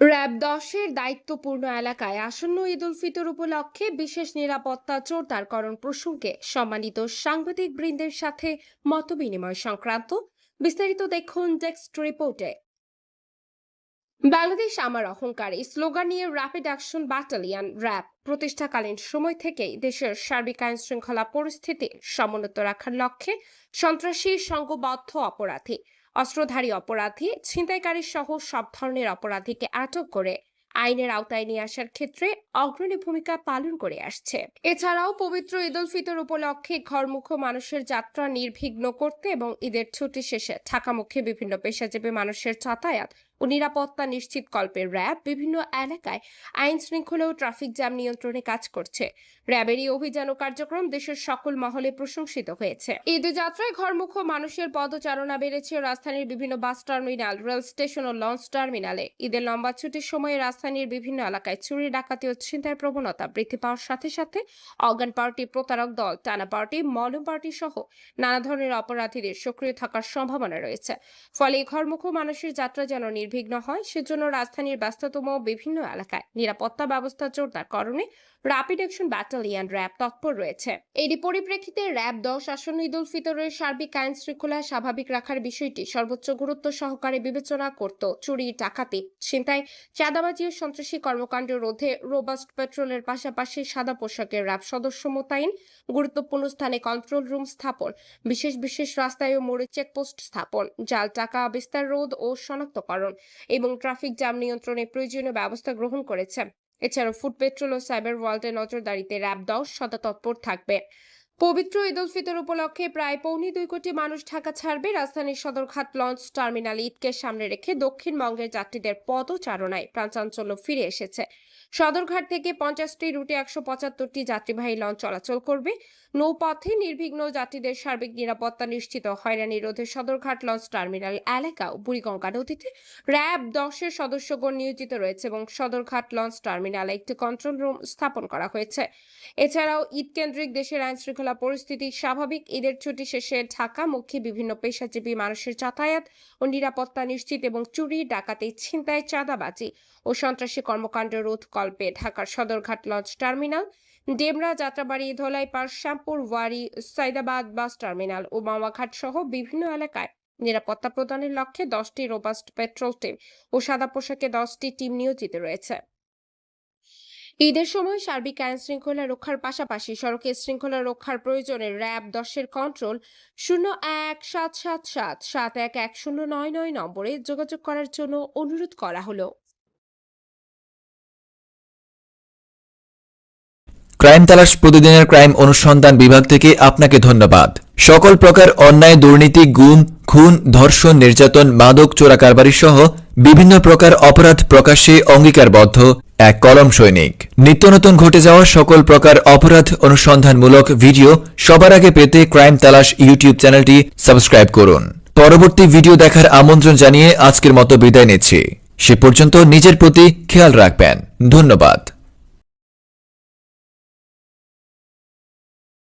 RAB দশের দায়িত্বপূর্ণ এলাকায় আসন্ন ঈদ উল ফিতর উপলক্ষে বিশেষ নিরাপত্তা জোরদারকরণ প্রসঙ্গে সম্মানিত সাংবাদিক বৃন্দের সাথে মতবিনিময় সংক্রান্ত বিস্তারিত দেখুন টেক্সট রিপোর্টে। বাংলাদেশ আমার অহংকার, এই স্লোগান নিয়ে র্যাপিড অ্যাকশন ব্যাটালিয়ন র্যাব প্রতিষ্ঠাকালীন সময় থেকেই দেশের সার্বিক আইন শৃঙ্খলা পরিস্থিতি সমুন্নত রাখার লক্ষ্যে সন্ত্রাসী, সংঘবদ্ধ, অপরাধী অস্ত্রধারী অপরাধী ছিনতাইকারী সহ সব ধরনের অপরাধীকে আটক করে আইনের আওতায় নিয়ে আসার ক্ষেত্রে অগ্রণী ভূমিকা পালন করে আসছে। এছাড়াও পবিত্র ঈদ উল ফিতর উপলক্ষে ঘরমুখ মানুষের যাত্রা নির্বিঘ্ন করতে এবং ঈদের ছুটি শেষে ঢাকামুখী বিভিন্ন পেশাজীবী মানুষের যাতায়াত ও নিরাপত্তা নিশ্চিত কল্পে র্যাব বিভিন্ন এলাকায় আইন শৃঙ্খলা ও ট্রাফিক জ্যাম নিয়ন্ত্রণে কাজ করছে। র্যাবের এই অভিযান ও কার্যক্রম দেশের সকল মহলে প্রশংসিত হয়েছে। ঈদ যাত্রায় ঘরমুখ মানুষের পদচারণা বেড়েছে রাজধানীর বিভিন্ন বাস টার্মিনাল, রেল স্টেশন ও লঞ্চ টার্মিনালে। ঈদের লম্বা ছুটির সময়ে রাজধানীর বিভিন্ন এলাকায় চুরি, ডাকাতি ও ছিনতাইয়ের প্রবণতা বৃদ্ধি পাওয়ার সাথে সাথে অজ্ঞান পার্টি, প্রতারক দল, টানা পার্টি, মলম পার্টি সহ নানা ধরনের অপরাধীদের সক্রিয় থাকার সম্ভাবনা রয়েছে। ফলে ঘরমুখ মানুষের যাত্রা যেন নির্বিঘ্ন হয়, সেজন্য রাজধানীর ব্যস্ততম বিভিন্ন এলাকায় নিরাপত্তা ব্যবস্থা জোরদার করণে র্যাপিড অ্যাকশন ব্যাটালিয়ন র্যাব তৎপর রয়েছে। এরই পরিপ্রেক্ষিতে র্যাব দশ আসন্ন ঈদ উল ফিতরের সার্বিক আইন শৃঙ্খলা স্বাভাবিক রাখার বিষয়টি সর্বোচ্চ গুরুত্ব সহকারে বিবেচনা করত চুরি, ডাকাতি, ছিনতাই, চাঁদাবাজি ও সন্ত্রাসী কর্মকাণ্ড রোধে রোবাস্ট পেট্রোলের পাশাপাশি সাদা পোশাকের র্যাব সদস্য মোতায়েন, গুরুত্বপূর্ণ স্থানে কন্ট্রোল রুম স্থাপন, বিশেষ বিশেষ রাস্তায় ও মোড়ে চেকপোস্ট স্থাপন, জাল, টাকা, বিস্তার রোধ ও শনাক্তকরণ। এবং ট্রাফিক জ্যাম নিয়ন্ত্রণে প্রয়োজনীয় ব্যবস্থা গ্রহণ করেছে। এছাড়াও ফুড, পেট্রোল ও সাইবার ওয়ার্ল্ডের নজরদারিতে র্যাব দশ সদা তৎপর থাকবে। পবিত্র ঈদ উল ফিতর উপলক্ষে প্রায় পৌনে দুই কোটি মানুষ ঢাকা ছাড়বে। রাজধানীর সদরঘাট লঞ্চ টার্মিনাল ঈদকে সামনে রেখে দক্ষিণবঙ্গের যাত্রীদের পদচারণায় প্রাণচাঞ্চল্য ফিরে এসেছে। সদরঘাট থেকে পঞ্চাশটি রুটে একশো পঁচাত্তরটি যাত্রীবাহী লঞ্চ চলাচল করবে। নৌপথে নির্বিঘ্ন যাত্রীদের সার্বিক নিরাপত্তা নিশ্চিত হয়রানি রোধে সদরঘাট লঞ্চ টার্মিনাল এলাকা ও বুড়িগঙ্গা নদীতে র্যাব দশের সদস্যগণ নিয়োজিত রয়েছে এবং সদরঘাট লঞ্চ টার্মিনালে একটি কন্ট্রোল রুম স্থাপন করা হয়েছে। এছাড়াও ঈদ কেন্দ্রিক দেশের আইন শৃঙ্খলা পরিস্থিতি স্বাভাবিক। ঈদের ছুটি শেষে ঢাকা মুখী বিভিন্ন পেশাজীবী, মানুষের যাতায়াত ও নিরাপত্তা নিশ্চিত এবং চুরি, ডাকাতি, ছিনতাই, চাঁদাবাজি ও সন্ত্রাসী কর্মকাণ্ড রোধ কল্পে ঢাকার Sadarghat launch terminal, Demra, Jatrabari Dholai park Shyampur, Wari, Saidabad bus terminal ও মাওয়াঘাট সহ বিভিন্ন এলাকায় নিরাপত্তা প্রদানের লক্ষ্যে দশটি রোবাস্ট পেট্রোল টিম ও সাদা পোশাকে দশটি টিম নিয়োজিত রয়েছে। ঈদের সময় সার্বিক আইন শৃঙ্খলা রক্ষার পাশাপাশি সড়কে শৃঙ্খলা রক্ষার প্রয়োজনে র্যাব দশের কন্ট্রোল শূন্য এক সাত সাত সাত সাত এক এক শূন্য নয় নয় নম্বরে যোগাযোগ করার জন্য অনুরোধ করা হলো। ক্রাইম তালাশ প্রতিদিনের ক্রাইম অনুসন্ধান বিভাগ থেকে আপনাকে ধন্যবাদ। সকল প্রকার অন্যায়, দুর্নীতি, গুম, খুন, ধর্ষণ, নির্যাতন, মাদক, চোরাকারবারি সহ বিভিন্ন প্রকার অপরাধ প্রকাশে অঙ্গীকারবদ্ধ। এক কলম সৈনিক। নিত্য নতুন ঘটে যাওয়া সকল প্রকার অপরাধ অনুসন্ধানমূলক ভিডিও সবার আগে পেতে ক্রাইম তালাশ ইউটিউব চ্যানেলটি সাবস্ক্রাইব করুন। পরবর্তী ভিডিও দেখার আমন্ত্রণ জানিয়ে আজকের মতো বিদায় নিচ্ছি। সে পর্যন্ত নিজের প্রতি খেয়াল রাখবেন। ধন্যবাদ।